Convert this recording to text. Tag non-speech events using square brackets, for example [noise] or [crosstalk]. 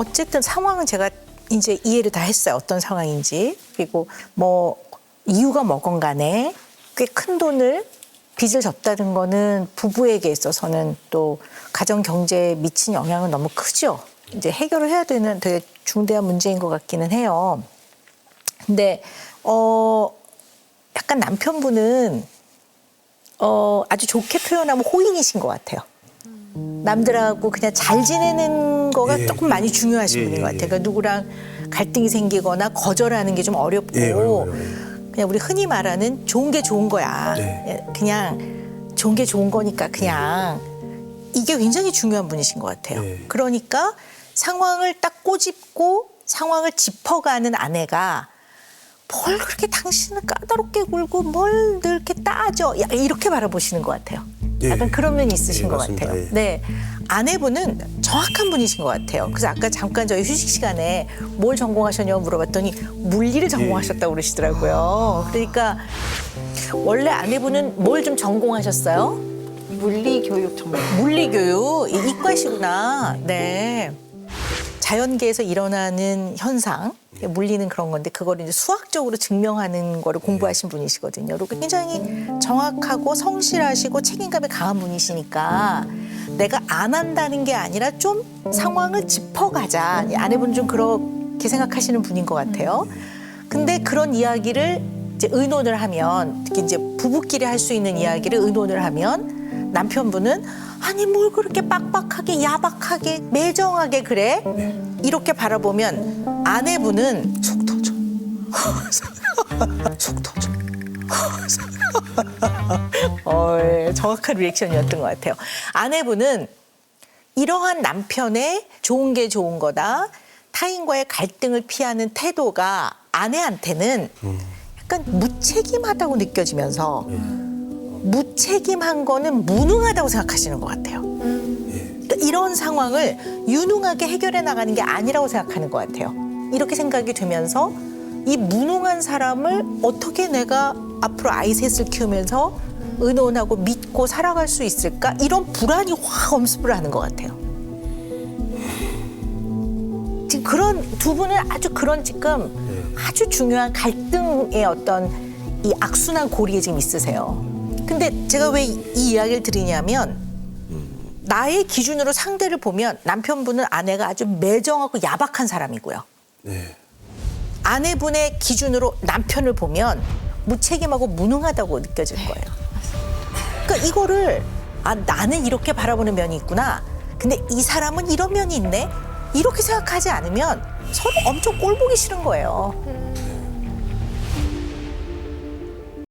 어쨌든 상황은 제가 이제 이해를 다 했어요. 어떤 상황인지. 그리고 뭐 이유가 뭐건 간에 꽤 큰 돈을 빚을 졌다는 거는 부부에게 있어서는 또 가정 경제에 미친 영향은 너무 크죠. 이제 해결을 해야 되는 되게 중대한 문제인 것 같기는 해요. 근데 어 약간 남편분은 어 아주 좋게 표현하면 호인이신 것 같아요. 남들하고 그냥 잘 지내는 거가 예. 조금 많이 중요하신 예, 분인 것 예, 같아요. 예. 그러니까 누구랑 갈등이 생기거나 거절하는 게 좀 어렵고 예, 어려워요. 그냥 우리 흔히 말하는 좋은 게 좋은 거야. 네. 예, 그냥 좋은 게 좋은 거니까 그냥 이게 굉장히 중요한 분이신 것 같아요. 네. 그러니까 상황을 딱 꼬집고 상황을 짚어가는 아내가 뭘 그렇게 당신은 까다롭게 굴고 뭘늘 이렇게 따져 야, 이렇게 바라보시는 것 같아요. 예. 약간 그런 면이 있으신 예, 것 맞습니다. 같아요. 예. 네. 아내분은 정확한 분이신 것 같아요. 그래서 아까 잠깐 저희 휴식 시간에 뭘 전공하셨냐고 물어봤더니 물리를 전공하셨다고 그러시더라고요. 그러니까 원래 아내분은 뭘 좀 전공하셨어요? 물리 교육 전문. 물리교육 이- 이과시구나. 네. 자연계에서 일어나는 현상, 물리는 그런 건데 그거를 이제 수학적으로 증명하는 거를 공부하신 분이시거든요. 그리고 굉장히 정확하고 성실하시고 책임감이 강한 분이시니까 내가 안 한다는 게 아니라 좀 상황을 짚어가자. 아내분 좀 그렇게 생각하시는 분인 것 같아요. 근데 그런 이야기를 이제 의논을 하면 특히 이제 부부끼리 할 수 있는 이야기를 의논을 하면 남편분은 아니 뭘 그렇게 빡빡하게 야박하게 매정하게 그래? 이렇게 바라보면 아내분은 속 터져. [laughs] 속 터져. [laughs] 어, 예, 정확한 리액션이었던 것 같아요. 아내분은 이러한 남편의 좋은 게 좋은 거다. 타인과의 갈등을 피하는 태도가 아내한테는 약간 무책임하다고 느껴지면서 무책임한 거는 무능하다고 생각하시는 것 같아요. 그러니까 이런 상황을 유능하게 해결해 나가는 게 아니라고 생각하는 것 같아요. 이렇게 생각이 되면서 이 무능한 사람을 어떻게 내가 앞으로 아이 셋을 키우면서 의논하고 믿고 살아갈 수 있을까? 이런 불안이 확 엄습을 하는 것 같아요. 지금 그런 두 분은 아주 그런 지금 아주 중요한 갈등의 어떤 이 악순환 고리에 지금 있으세요. 근데 제가 왜 이 이야기를 드리냐면 나의 기준으로 상대를 보면 남편분은 아내가 아주 매정하고 야박한 사람이고요. 네. 아내분의 기준으로 남편을 보면 무책임하고 무능하다고 느껴질 거예요. 그러니까 이거를 아 나는 이렇게 바라보는 면이 있구나. 근데 이 사람은 이런 면이 있네. 이렇게 생각하지 않으면 서로 엄청 꼴 보기 싫은 거예요.